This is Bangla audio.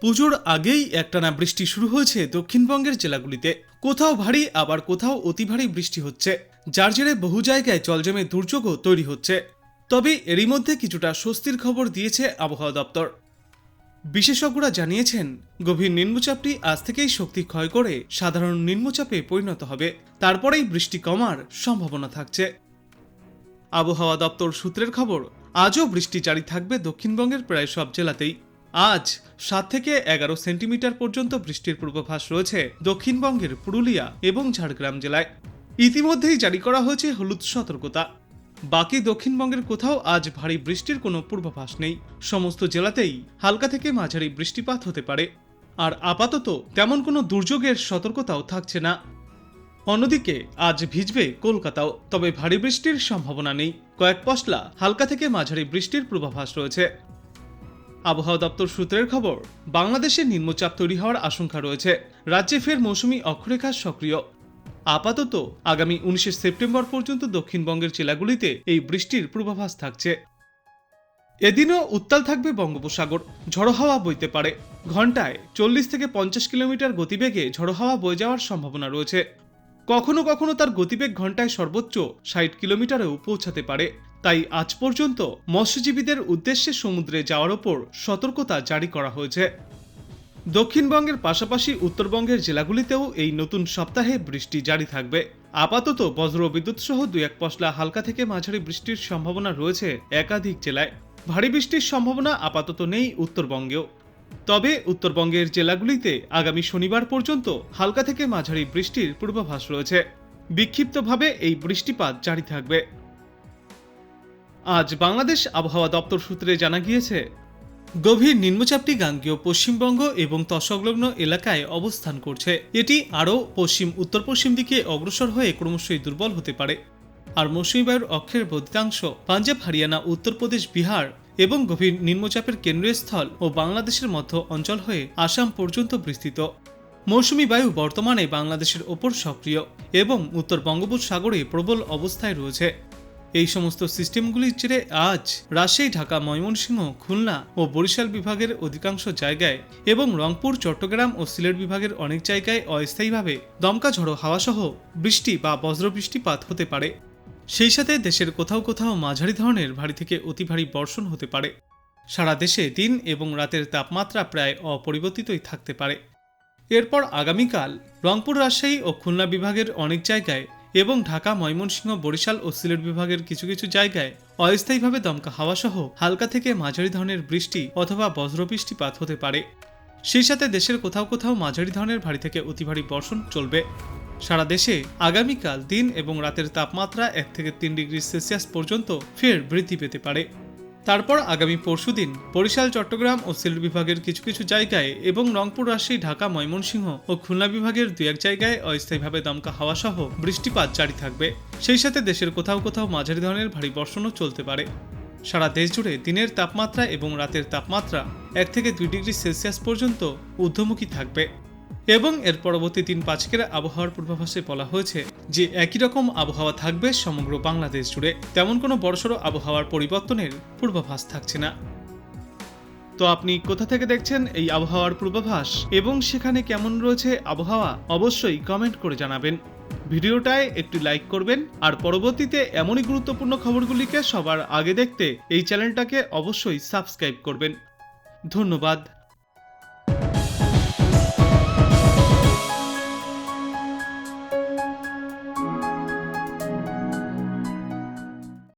পুজোর আগেই একটানা বৃষ্টি শুরু হয়েছে দক্ষিণবঙ্গের জেলাগুলিতে। কোথাও ভারী, আবার কোথাও অতি ভারী বৃষ্টি হচ্ছে। যার জেরে বহু জায়গায় জলজমে দুর্যোগও তৈরি হচ্ছে। তবে এরই মধ্যে কিছুটা স্বস্তির খবর দিয়েছে আবহাওয়া দপ্তর। বিশেষজ্ঞরা জানিয়েছেন, গভীর নিম্নচাপটি আজ থেকেই শক্তি ক্ষয় করে সাধারণ নিম্নচাপে পরিণত হবে। তারপরেই বৃষ্টি কমার সম্ভাবনা থাকছে। আবহাওয়া দপ্তর সূত্রের খবর, আজও বৃষ্টি জারি থাকবে দক্ষিণবঙ্গের প্রায় সব জেলাতেই। আজ সাত থেকে এগারো সেন্টিমিটার পর্যন্ত বৃষ্টির পূর্বাভাস রয়েছে দক্ষিণবঙ্গের পুরুলিয়া এবং ঝাড়গ্রাম জেলায়। ইতিমধ্যেই জারি করা হয়েছে হলুদ সতর্কতা। বাকি দক্ষিণবঙ্গের কোথাও আজ ভারী বৃষ্টির কোনো পূর্বাভাস নেই। সমস্ত জেলাতেই হালকা থেকে মাঝারি বৃষ্টিপাত হতে পারে। আর আপাতত তেমন কোনো দুর্যোগের সতর্কতাও থাকছে না। অন্যদিকে আজ ভিজবে কলকাতাও, তবে ভারী বৃষ্টির সম্ভাবনা নেই। কয়েক পশলা হালকা থেকে মাঝারি বৃষ্টির পূর্বাভাস রয়েছে। আবহাওয়া দপ্তর সূত্রের খবর, বাংলাদেশে নিম্নচাপ তৈরি হওয়ার আশঙ্কা রয়েছে। রাজ্যে ফের মৌসুমি অক্ষরেখা সক্রিয়। আপাতত আগামী উনিশে সেপ্টেম্বর পর্যন্ত দক্ষিণবঙ্গের জেলাগুলিতে এই বৃষ্টির পূর্বাভাস থাকছে। এদিনও উত্তাল থাকবে বঙ্গোপসাগর। ঝড়ো হাওয়া বইতে পারে। ঘন্টায় চল্লিশ থেকে পঞ্চাশ কিলোমিটার গতিবেগে ঝড়ো হাওয়া বয়ে যাওয়ার সম্ভাবনা রয়েছে। কখনো কখনো তার গতিবেগ ঘন্টায় সর্বোচ্চ ষাট কিলোমিটারেও পৌঁছাতে পারে। তাই আজ পর্যন্ত মৎস্যজীবীদের উদ্দেশ্যে সমুদ্রে যাওয়ার ওপর সতর্কতা জারি করা হয়েছে। দক্ষিণবঙ্গের পাশাপাশি উত্তরবঙ্গের জেলাগুলিতেও এই নতুন সপ্তাহে বৃষ্টি জারি থাকবে। আপাতত বজ্র বিদ্যুৎ সহ দুই এক পশলা হালকা থেকে মাঝারি বৃষ্টির সম্ভাবনা রয়েছে একাধিক জেলায়। ভারী বৃষ্টির সম্ভাবনা আপাতত নেই উত্তরবঙ্গেও। তবে উত্তরবঙ্গের জেলাগুলিতে আগামী শনিবার পর্যন্ত হালকা থেকে মাঝারি বৃষ্টির পূর্বাভাস রয়েছে। বিক্ষিপ্তভাবে এই বৃষ্টিপাত জারি থাকবে। আজ বাংলাদেশ আবহাওয়া দপ্তর সূত্রে জানা গিয়েছে, গভীর নিম্নচাপটি গাঙ্গেয় পশ্চিমবঙ্গ এবং তৎসংলগ্ন এলাকায় অবস্থান করছে। এটি আরও পশ্চিম উত্তর পশ্চিম দিকে অগ্রসর হয়ে ক্রমশই দুর্বল হতে পারে। আর মৌসুমী বায়ুর অক্ষের বদ্যাংশ পাঞ্জাব, হরিয়ানা, উত্তরপ্রদেশ, বিহার এবং গভীর নিম্নচাপের কেন্দ্রীয় স্থল ও বাংলাদেশের মধ্য অঞ্চল হয়ে আসাম পর্যন্ত বিস্তৃত। মৌসুমী বায়ু বর্তমানে বাংলাদেশের ওপর সক্রিয় এবং উত্তর বঙ্গোপসাগরে প্রবল অবস্থায় রয়েছে। এই সমস্ত সিস্টেমগুলির জেরে আজ রাজশাহী, ঢাকা, ময়মনসিংহ, খুলনা ও বরিশাল বিভাগের অধিকাংশ জায়গায় এবং রংপুর, চট্টগ্রাম ও সিলেট বিভাগের অনেক জায়গায় অস্থায়ীভাবে দমকা ঝড়ো হাওয়াসহ বৃষ্টি বা বজ্রবৃষ্টিপাত হতে পারে। সেই সাথে দেশের কোথাও কোথাও মাঝারি ধরনের ভারী থেকে অতি ভারী বর্ষণ হতে পারে। সারা দেশে দিন এবং রাতের তাপমাত্রা প্রায় অপরিবর্তিতই থাকতে পারে। এরপর আগামীকাল রংপুর, রাজশাহী ও খুলনা বিভাগের অনেক জায়গায় এবং ঢাকা, ময়মনসিংহ, বরিশাল ও সিলেট বিভাগের কিছু কিছু জায়গায় অস্থায়ীভাবে দমকা হাওয়াসহ হালকা থেকে মাঝারি ধরনের বৃষ্টি অথবা বজ্রবৃষ্টিপাত হতে পারে। সেই সাথে দেশের কোথাও কোথাও মাঝারি ধরনের ভারী থেকে অতি ভারী বর্ষণ চলবে। সারা দেশে আগামীকাল দিন এবং রাতের তাপমাত্রা এক থেকে তিন ডিগ্রি সেলসিয়াস পর্যন্ত ফের বৃদ্ধি পেতে পারে। তারপর আগামী পরশুদিন বরিশাল, চট্টগ্রাম ও সিলেট বিভাগের কিছু কিছু জায়গায় এবং রংপুর, রাজশাহী, ঢাকা, ময়মনসিংহ ও খুলনা বিভাগের দু এক জায়গায় অস্থায়ীভাবে দমকা হাওয়া সহ বৃষ্টিপাত জারি থাকবে। সেই সাথে দেশের কোথাও কোথাও মাঝারি ধরনের ভারী বর্ষণও চলতে পারে। সারা দেশ জুড়ে দিনের তাপমাত্রা এবং রাতের তাপমাত্রা এক থেকে দুই ডিগ্রি সেলসিয়াস পর্যন্ত ঊর্ধ্বমুখী থাকবে। এবং এর পরবর্তী তিন পাঁচকের আবহাওয়ার পূর্বাভাসে বলা হয়েছে যে একই রকম আবহাওয়া থাকবে সমগ্র বাংলাদেশ জুড়ে, তেমন কোনো বড়সড় আবহাওয়ার পরিবর্তনের পূর্বাভাস থাকছে না। তো আপনি কোথা থেকে দেখছেন এই আবহাওয়ার পূর্বাভাস এবং সেখানে কেমন রয়েছে আবহাওয়া, অবশ্যই কমেন্ট করে জানাবেন। ভিডিওটায় একটি লাইক করবেন, আর পরবর্তীতে এমনই গুরুত্বপূর্ণ খবরগুলিকে সবার আগে দেখতে এই চ্যানেলটাকে অবশ্যই সাবস্ক্রাইব করবেন। ধন্যবাদ।